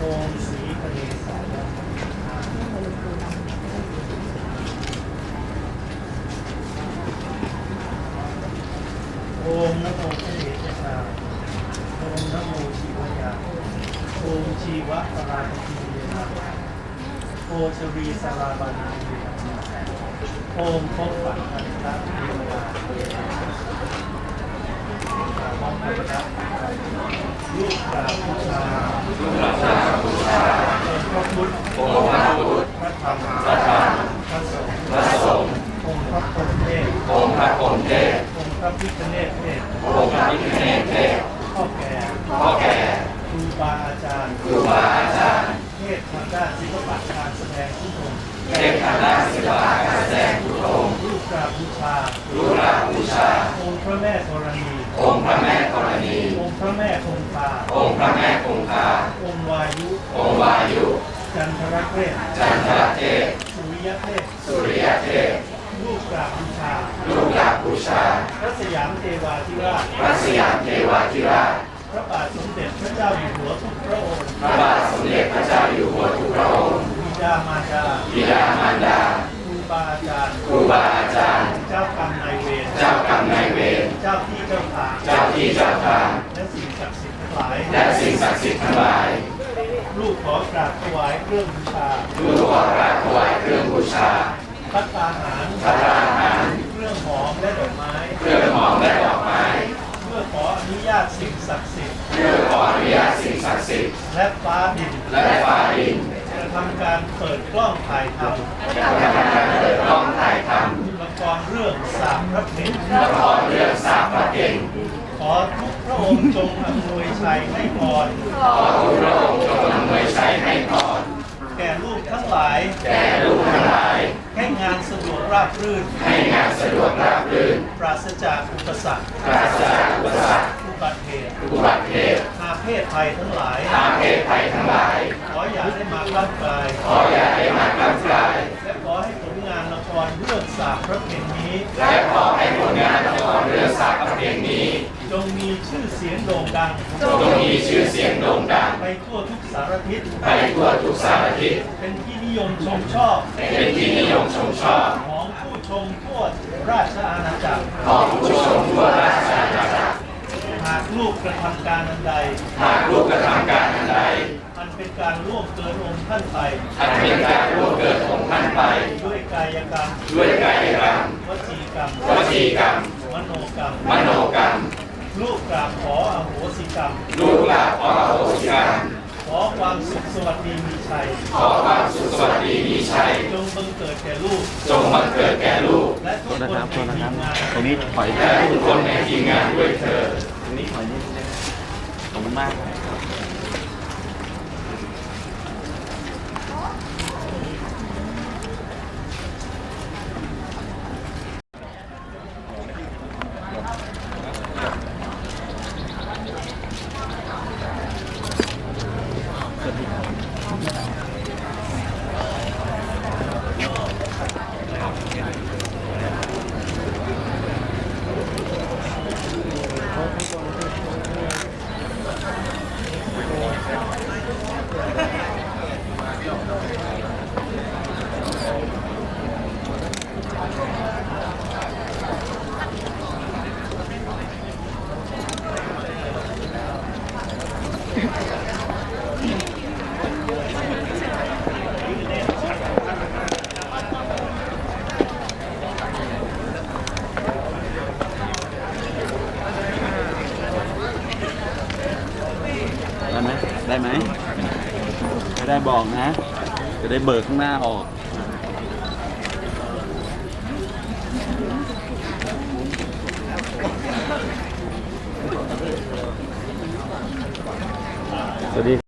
โอมสีทะเลสาโอมนะโมพระเดชชาโอมนะโมชีวยาโอมชีวะปราชีเยนะโอชวีสาราบานโอมพบปัตตันตะเทวดาลูกกราบบูชาลูกกราบบูชาองค์พระพุทธองค์พระพุทธ พระธรรมพระสงฆ์องค์พระพรหมเทพองค์พระพรหมเทพองค์พระพิฆเนศเทพองค์พระพิฆเนศเทพพ่อแก่พ่อแก่ครูบาอาจารย์ครูบาอาจารย์เทศทางด้านศิลปะการแสดงทุกองค์เทพทางด้านศิลปะการแสดงทุกองค์ลูกกราบบูชารูปราบูชา องค์พระแม่ธรณี องค์พระแม่ธรณี องค์พระแม่คงคาองค์พระแม่คงคาองค์วายุองค์วายุ จันทรเทพจันทรเทพสุริยเทพสุริยเทพลูกกราบบูชาลูกหลาบูชา พระสยามเทวาธิราชพระสยามเทวาธิราช พระบาทสมเด็จพระเจ้าอยู่หัวทุกพระองค์ พระบาทสมเด็จพระเจ้าอยู่หัวทุกพระองค์บิดามารดาบิดามารดาครูบาอาจารย์ครูบาอาจารย์ เจ้ากรรมนายเวร เจ้ากรรมนายเวร เจ้าที่เจ้าทาง เจ้าที่เจ้าทาง และสิ่งศักดิ์สิทธิ์ทั้งหลาย และสิ่งศักดิ์สิทธิ์ทั้งหลาย ลูกขอกราบถวาย เครื่องบูชาลูกขอกราบถวายเครื่องบูชาพัตตาหารพระราหาร เครื่องหอมและดอกไม้ เครื่องหอมและดอกไม้ เพื่อขออนุญาตสิ่งศักดิ์สิทธิ์ เพื่อขออนุญาตสิ่งศักดิ์สิทธิ์ และฟ้าดิน และฟ้าดินจะทำการเปิดกล้องถ่ายทำจะทำการเปิดกล้องถ่ายทำละครเรื่องสามพระเพชรำละครเรื่องสามพระเก่งขอทุกพระองค์จงอำนวยชัยให้พรขอทุกพระองค์จงอำนวยชัยให้พร แก่ลูกทั้งหลาย แก่ลูกทั้งหลาย ให้งานสะดวกราบรื่น ให้งานสะดวกราบรื่น ปราศจากอุปสรรค ปราศจากอุปสรรค อุบัติเหตุ อุบัติเหตุอาเพศภัยทั้งหลายทางเพศภัยทั้งหลาย ขออย่าได้มาก้าวไกลาย ขออย่าได้มากำกลาย และขอให้ผลงานละครเรื่องสาบพระเพลงนี้ และขอให้ผลงานละครเรื่องสามพระเก่งนี้ จงมีชื่อเสียงโด่งดัง จงมีชื่อเสียงโด่งดังไปทั่วทุกสารทิศไปทั่วทุกสารทิศเป็นที่นิยมชมชอบ เป็นที่นิยมชมชอบ ของผู้ชมทั่วราชอาณาจักร ของผู้ชมทั่วราชอาณาจักร หากลูกกระทำการอันใด หากลูกกระทำการอันใดมันเป็นการล่วงเกินองค์ท่านไปอันเป็นการล่วงเกิดของท่านไป ด้วยกายกรรม ด้วยกายกรรม วจีกรรม วจีกรรม มโนกรรม มโนกรรม ลูกกราบขออโหสิกรรม ลูกหลานขออโหสิกรรมข อความสุขสวัสดีมีชัย ขอความสุขสวัสดีมีชัย จงบังเกิดแก่ลูก จงบังเกิดแก่ลูก และทุกโทษคนนะครับโทษนะครับในทีมงานตรงนี้ถอยและทุกคนในทีมงานด้วยเถิดตรงนี้ถอยนิดนึงขอบคุณมาก ได้ ไหมได้ไหมไม่ได้บอกนะ จะได้เบิกข้างหน้าออกสวัสดี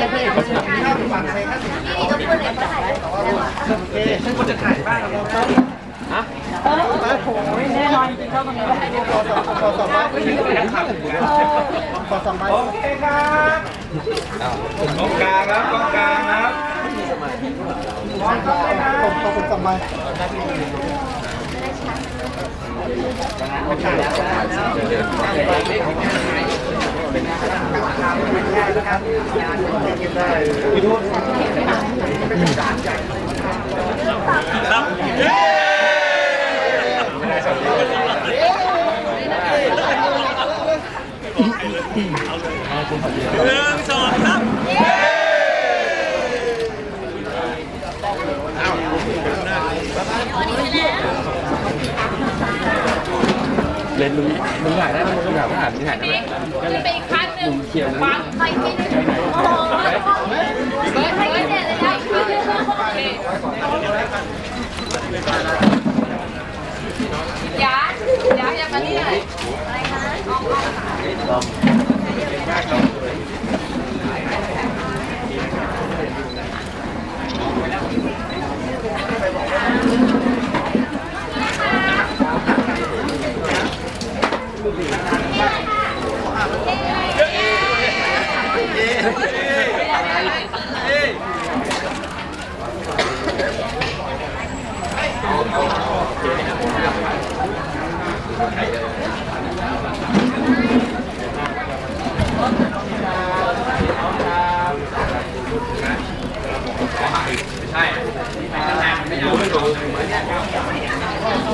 ซ็นพระเอกมาฉบับนี้ห้าสิบบาทอะไรห้าสิบนี่ก็คนเอกก็ถ่ายโอเคฉันควรจะถ่ายบ้างเราต้องฮะโอ้ยแน่นอนจริงๆเข้ากันเลยขอสองขอสองใบไม่ยืมเลยนะครับขอสองใบโอเคครับกองกลางครับกองกลางครับกองกลางครับขอบคุณสองใบไม่ใช่แล้ว หนึ่งสองสามเล่นมึงมึงถ่ายได้ไหมมึงถ่ายผ่านมึงถ่ายได้ไหม ขึ้นไปอีกขั้น หนึ่งเขียวปังนี้เลยานยานมาเรื่อยอะไรคะ